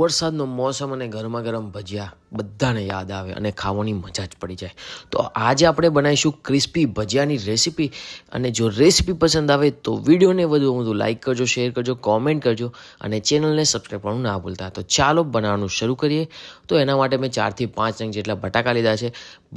વરસાદનો મોસમ અને ગરમા ગરમ ભજીયા બધાને યાદ આવે અને ખાવાની મજા જ પડી જાય. તો આજે આપણે બનાવીશું ક્રિસ્પી ભજીયાની રેસીપી અને જો રેસીપી પસંદ આવે તો વિડીયોને વધુ વધુ લાઇક કરજો, શેર કરજો, કોમેન્ટ કરજો અને ચેનલને સબસ્ક્રાઈબ કરવાનું ના ભૂલતા. તો ચાલો બનાવવાનું શરૂ કરીએ. તો એના માટે મેં ચારથી પાંચ રંગ જેટલા બટાકા લીધા છે.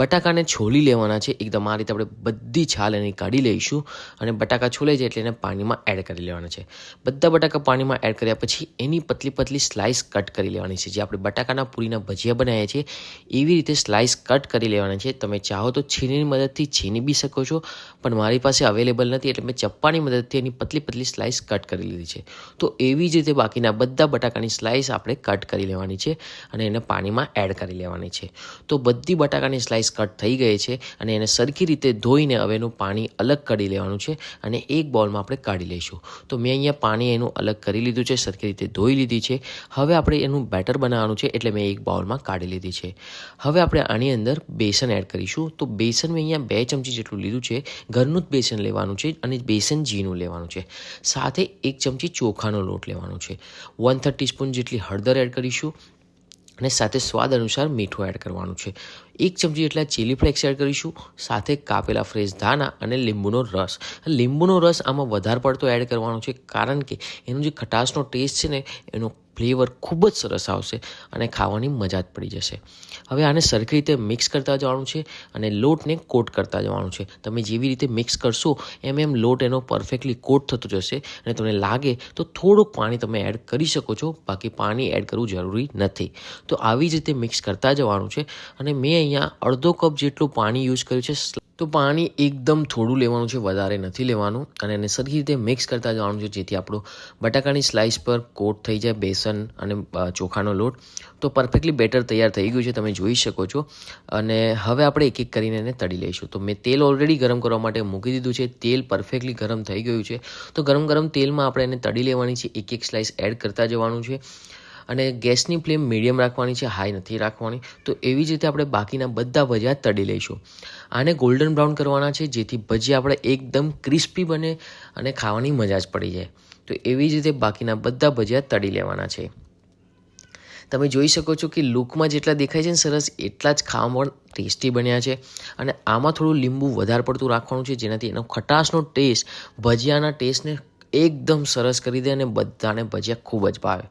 બટાકાને છોલી લેવાના છે. એકદમ આ રીતે આપણે બધી છાલ એની કાઢી લઈશું અને બટાકા છોલાઈ જાય એટલે એને પાણીમાં એડ કરી લેવાના છે. બધા બટાકા પાણીમાં એડ કર્યા પછી એની પતલી પતલી સ્લાઇસ કટ કરી લેવાની છે. જે આપણે બટાકાના પૂરીના ભજીયા બનાવ્યા છીએ, એવી રીતે સ્લાઇસ કટ કરી લેવાના છે. તમે ચાહો તો છીણીની મદદથી છીની બી શકો છો, પણ મારી પાસે અવેલેબલ નથી એટલે મેં ચપ્પાની મદદથી એની પતલી પતલી સ્લાઇસ કટ કરી લીધી છે. તો એવી જ રીતે બાકીના બધા બટાકાની સ્લાઇસ આપણે કટ કરી લેવાની છે અને એને પાણીમાં એડ કરી લેવાની છે. તો બધી બટાકાની સ્લાઇસ કટ થઈ ગઈ છે અને એને સરખી રીતે ધોઈને હવે એનું પાણી અલગ કાઢી લેવાનું છે અને એક બોલમાં આપણે કાઢી લઈશું. તો મેં અહીંયા પાણી એનું અલગ કરી લીધું છે, સરખી રીતે ધોઈ લીધી છે. હવે આપણે એનું બેટર બનાવવાનું છે એટલે મેં એક બાઉલમાં કાઢી લીધી છે. હવે આપણે આની અંદર બેસન એડ કરીશું. તો બેસન મેં અહીંયા બે ચમચી જેટલું લીધું છે. ઘરનું જ બેસન લેવાનું છે અને બેસન જીનું લેવાનું છે. સાથે એક ચમચી ચોખાનો લોટ લેવાનો છે. વન થર્ટી સ્પૂન જેટલી હળદર એડ કરીશું અને સાથે સ્વાદ અનુસાર મીઠું એડ કરવાનું છે. એક ચમચી જેટલા ચીલી ફ્લેક્સ એડ કરીશું. સાથે કાપેલા ફ્રેશ ધાના અને લીંબુનો રસ. લીંબુનો રસ આમાં વધારે પડતો એડ કરવાનો છે કારણ કે એનો જે ખટાશનો ટેસ્ટ છે ને, એનો ફ્લેવર ખૂબ જ સરસ આવશે અને ખાવાની મજા જ પડી જશે. હવે આને સરખી રીતે મિક્સ કરતા જવાનું છે અને લોટને કોટ કરતા જવાનું છે. તમે જેવી રીતે મિક્સ કરશો, એમ એમ લોટ એનો પરફેક્ટલી કોટ થતો જશે અને તમને લાગે તો થોડુંક પાણી તમે એડ કરી શકો છો, બાકી પાણી એડ કરવું જરૂરી નથી. તો આવી જ રીતે મિક્સ કરતા જવાનું છે અને મેં અહીંયા અડધો કપ જેટલું પાણી યુઝ કર્યું છે તો પાણી એકદમ થોડું લેવાનું છે, વધારે નથી લેવાનું અને એને સરખી રીતે મિક્સ કરતા જવાનું છે, જેથી આપણું બટાકાની સ્લાઇસ પર કોટ થઈ જાય, બેસન અને ચોખાનો લોટ. તો પરફેક્ટલી બેટર તૈયાર થઈ ગયું છે, તમે જોઈ શકો છો. અને હવે આપણે એક એક કરીને એને તળી લઈશું. તો મેં તેલ ઓલરેડી ગરમ કરવા માટે મૂકી દીધું છે. તેલ પરફેક્ટલી ગરમ થઈ ગયું છે. તો ગરમ ગરમ તેલમાં આપણે એને તળી લેવાની છે, એક એક સ્લાઇસ એડ કરતા જવાનું છે. અને ગેસની ફ્લેમ મીડિયમ રાખવાની છે, હાઈ નથી રાખવાની. તો એવી જ રીતે આપણે બાકીના બધા ભજીયા તળી લઈશું. આને ગોલ્ડન બ્રાઉન કરવાના છે, જેથી ભજીયા આપણે એકદમ ક્રિસ્પી બને અને ખાવાની મજા જ પડી જાય. તો એવી જ રીતે બાકીના બધા ભજીયા તળી લેવાના છે. તમે જોઈ શકો છો કે લુકમાં જેટલા દેખાય છે ને સરસ, એટલા જ ખાવામાં પણ ટેસ્ટી બન્યા છે. અને આમાં થોડું લીંબુ વધારે પડતું રાખવાનું છે, જેનાથી એનો ખટાશનો ટેસ્ટ ભજીયાના ટેસ્ટને એકદમ સરસ કરી દે અને બધાને ભજીયા ખૂબ જ ભાવે.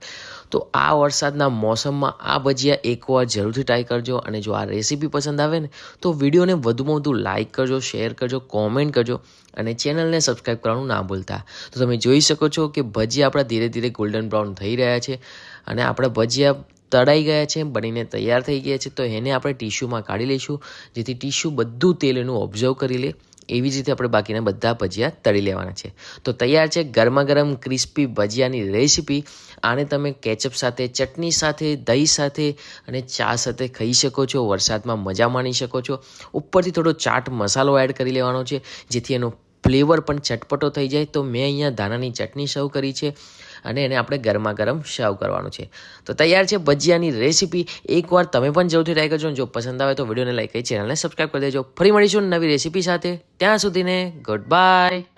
તો આ વરસાદના મોસમમાં આ ભજીયા એકવાર જરૂરથી ટ્રાય કરજો અને જો આ રેસીપી પસંદ આવે ને, તો વિડીયોને વધુમાં વધુ લાઇક કરજો શેર કરજો કોમેન્ટ કરજો અને ચેનલને સબસ્ક્રાઈબ કરવાનું ના ભૂલતા. તો તમે જોઈ શકો છો કે ભજીયા આપણા ધીરે ધીરે ગોલ્ડન બ્રાઉન થઈ રહ્યા છે અને આપણા ભજીયા તળાઈ ગયા છે, બનીને તૈયાર થઈ ગયા છે. તો એને આપણે ટીશ્યુમાં કાઢી લઈશું, જેથી ટીશ્યુ બધું તેલ એનું ઓબ્ઝર્વ કરી લે. એવી જ રીતે આપણે બાકીના બધા ભજીયા તળી લેવાના છે. તો તૈયાર છે ગરમા ગરમ ક્રિસ્પી ભજીયાની રેસીપી. આને તમે કેચઅપ સાથે, ચટણી સાથે, દહીં સાથે અને ચા સાથે ખાઈ શકો છો. વરસાદમાં મજા માણી શકો છો. ઉપરથી થોડો ચાટ મસાલો એડ કરી લેવાનો છે, જેથી એનો ફ્લેવર પણ ચટપટો થઈ જાય. તો મેં અહીંયા ધાણાની ચટણી સર્વ કરી છે. અને એને આપણે ગરમા ગરમ સર્વ કરવાનું છે. તો તૈયાર છે ભજીયાની રેસીપી એકવાર તમે પણ જરૂરથી ટ્રાય કરજો જો પસંદ આવે તો વિડીયોને લાઈક કરી ચેનલને સબસ્ક્રાઈબ કરી દેજો. ફરી મળીશું નવી રેસીપી સાથે. ત્યાં સુધીને ગુડ બાય